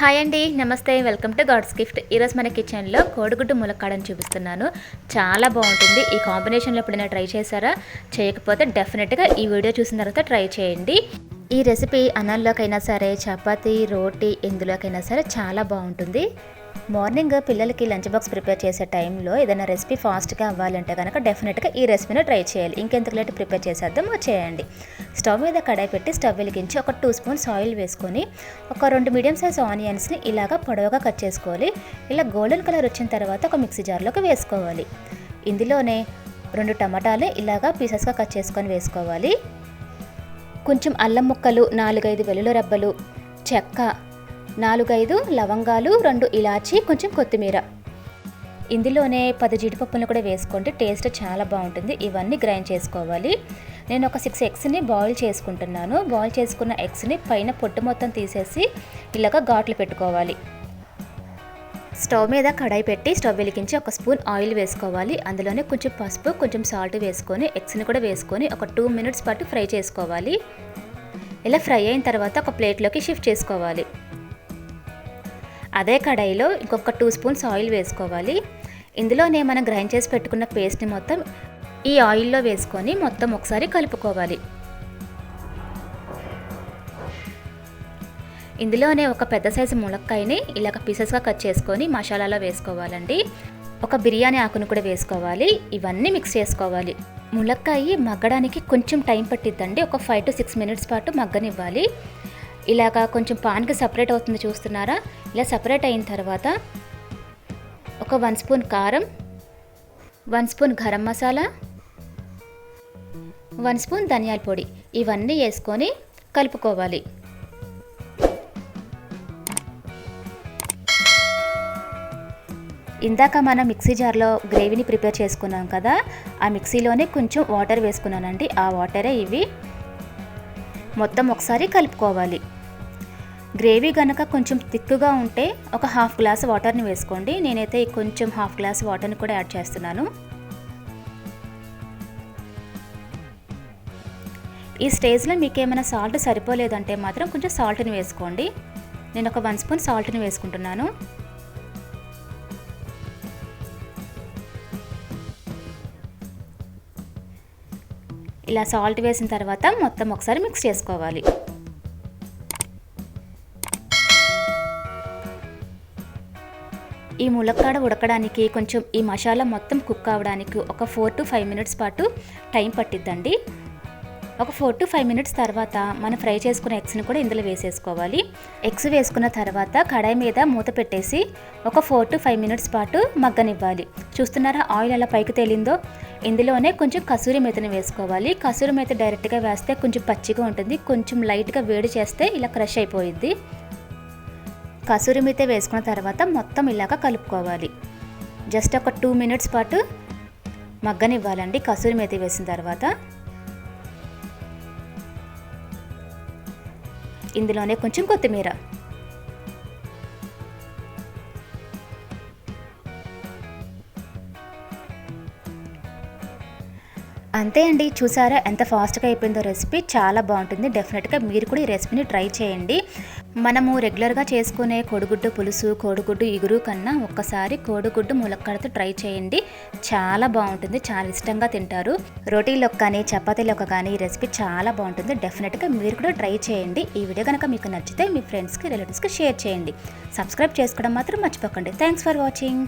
Hi అండి నమస్తే welcome to God's gift. ఈరోజు మన కిచెన్లో కోడిగుడ్డు ములక్కాడని చూపిస్తున్నాను. చాలా బాగుంటుంది. ఈ కాంబినేషన్లో ఎప్పుడైనా ట్రై చేశారా? చేయకపోతే డెఫినెట్గా ఈ వీడియో చూసిన తర్వాత ట్రై చేయండి. ఈ రెసిపీ అన్నంలోకైనా సరే చపాతీ రోటీ ఎందులోకైనా సరే చాలా బాగుంటుంది. మార్నింగ్ పిల్లలకి లంచ్ బాక్స్ ప్రిపేర్ చేసే టైంలో ఏదైనా రెసిపీ ఫాస్ట్గా అవ్వాలంటే కనుక డెఫినెట్గా ఈ రెసిపీని ట్రై చేయాలి. ఇంకెందుకు లేట్ ప్రిపేర్ చేసేద్దాం వచ్చేయండి. స్టవ్ మీద కడాయి పెట్టి స్టవ్ వెలిగించి ఒక టూ స్పూన్స్ ఆయిల్ వేసుకొని ఒక రెండు మీడియం సైజ్ ఆనియన్స్ని ఇలాగా పొడవుగా కట్ చేసుకోవాలి. ఇలా గోల్డెన్ కలర్ వచ్చిన తర్వాత ఒక మిక్సీ జార్లోకి వేసుకోవాలి. ఇందులోనే రెండు టమాటాలు ఇలాగా పీసెస్గా కట్ చేసుకొని వేసుకోవాలి. కొంచెం అల్లం ముక్కలు నాలుగైదు వెల్లుల రెబ్బలు చెక్క నాలుగైదు లవంగాలు రెండు ఇలాచి కొంచెం కొత్తిమీర. ఇందులోనే పది జీడిపప్పులను కూడా వేసుకోండి టేస్ట్ చాలా బాగుంటుంది. ఇవన్నీ గ్రైండ్ చేసుకోవాలి. నేను ఒక సిక్స్ ఎగ్స్ని బాయిల్ చేసుకుంటున్నాను. బాయిల్ చేసుకున్న ఎగ్స్ని పైన పొట్టు మొత్తం తీసేసి ఇలాగ ఘాట్లు పెట్టుకోవాలి. స్టవ్ మీద కడాయి పెట్టి స్టవ్ వెలిగించి ఒక స్పూన్ ఆయిల్ వేసుకోవాలి. అందులోనే కొంచెం పసుపు కొంచెం సాల్ట్ వేసుకొని ఎగ్స్ని కూడా వేసుకొని ఒక టూ మినిట్స్ పాటు ఫ్రై చేసుకోవాలి. ఇలా ఫ్రై అయిన తర్వాత ఒక ప్లేట్లోకి షిఫ్ట్ చేసుకోవాలి. అదే కడాయిలో ఇంకొక టూ స్పూన్స్ ఆయిల్ వేసుకోవాలి. ఇందులోనే మనం గ్రైండ్ చేసి పెట్టుకున్న పేస్ట్ని మొత్తం ఈ ఆయిల్లో వేసుకొని మొత్తం ఒకసారి కలుపుకోవాలి. ఇందులోనే ఒక పెద్ద సైజు ములక్కాయని ఇలాగ పీసెస్గా కట్ చేసుకొని మసాలాలో వేసుకోవాలండి. ఒక బిర్యానీ ఆకును కూడా వేసుకోవాలి. ఇవన్నీ మిక్స్ చేసుకోవాలి. ములక్కాయ మగ్గడానికి కొంచెం టైం పట్టిద్దండి. ఒక ఫైవ్ టు సిక్స్ మినిట్స్ పాటు మగ్గనివ్వాలి. ఇలాగా కొంచెం పాన్కి సపరేట్ అవుతుంది చూస్తున్నారా? ఇలా సపరేట్ అయిన తర్వాత ఒక వన్ స్పూన్ కారం one spoon garam masala one spoon ధనియాల పొడి. ఇవన్నీ వేసుకొని కలుపుకోవాలి. ఇందాక మనం మిక్సీ జార్లో గ్రేవీని ప్రిపేర్ చేసుకున్నాం కదా ఆ మిక్సీలోనే కొంచెం వాటర్ వేసుకున్నానండి. ఆ వాటరే ఇవి. మొత్తం ఒకసారి కలుపుకోవాలి. గ్రేవీ కనుక కొంచెం థిక్గా ఉంటే ఒక హాఫ్ గ్లాస్ వాటర్ని వేసుకోండి. నేనైతే కొంచెం హాఫ్ గ్లాస్ వాటర్ని కూడా యాడ్ చేస్తున్నాను. ఈ స్టేజ్లో మీకు ఏమైనా సాల్ట్ సరిపోలేదంటే మాత్రం కొంచెం సాల్ట్ని వేసుకోండి. నేను ఒక వన్ స్పూన్ సాల్ట్ని వేసుకుంటున్నాను. ఇలా సాల్ట్ వేసిన తర్వాత మొత్తం ఒకసారి మిక్స్ చేసుకోవాలి. ఈ ములక్కాడ ఉడకడానికి కొంచెం ఈ మసాలా మొత్తం కుక్ అవ్వడానికి ఒక ఫోర్ టు ఫైవ్ మినిట్స్ పాటు టైం పట్టిద్దండి. ఒక ఫోర్ టు ఫైవ్ మినిట్స్ తర్వాత మనం ఫ్రై చేసుకున్న ఎగ్స్ని కూడా ఇందులో వేసేసుకోవాలి. ఎగ్స్ వేసుకున్న తర్వాత కడాయి మీద మూత పెట్టేసి ఒక ఫోర్ టు ఫైవ్ మినిట్స్ పాటు మగ్గనివ్వాలి. చూస్తున్నారా ఆయిల్ ఎలా పైకి తేలిందో? ఇందులోనే కొంచెం కసూరి మెతని వేసుకోవాలి. కసూరి మెత డైరెక్ట్గా వేస్తే కొంచెం పచ్చిగా ఉంటుంది. కొంచెం లైట్గా వేడి చేస్తే ఇలా క్రష్ అయిపోయిద్ది. కసూరి మేత వేసుకున్న తర్వాత మొత్తం ఇలాగ కలుపుకోవాలి. జస్ట్ ఒక టూ మినిట్స్ పాటు మగ్గనివ్వాలండి కసూరి మేతి వేసిన తర్వాత. ఇందులోనే కొంచెం కొత్తిమీర. అంతే అండి. చూసారా ఎంత ఫాస్ట్గా అయిపోయిందో రెసిపీ. చాలా బాగుంటుంది. డెఫినెట్గా మీరు కూడా ఈ రెసిపీని ట్రై చేయండి. మనము రెగ్యులర్గా చేసుకునే కోడిగుడ్డు పులుసు కోడిగుడ్డు ఇగురు కన్నా ఒక్కసారి కోడిగుడ్డు ములక్కడతో ట్రై చేయండి. చాలా బాగుంటుంది. చాలా ఇష్టంగా తింటారు. రోటీలోకి కానీ చపాతీలోకి కానీ ఈ రెసిపీ చాలా బాగుంటుంది. డెఫినెట్గా మీరు కూడా ట్రై చేయండి. ఈ వీడియో కనుక మీకు నచ్చితే మీ ఫ్రెండ్స్కి రిలేటివ్స్కి షేర్ చేయండి. సబ్స్క్రైబ్ చేసుకోవడం మాత్రం మర్చిపోకండి. Thanks for watching.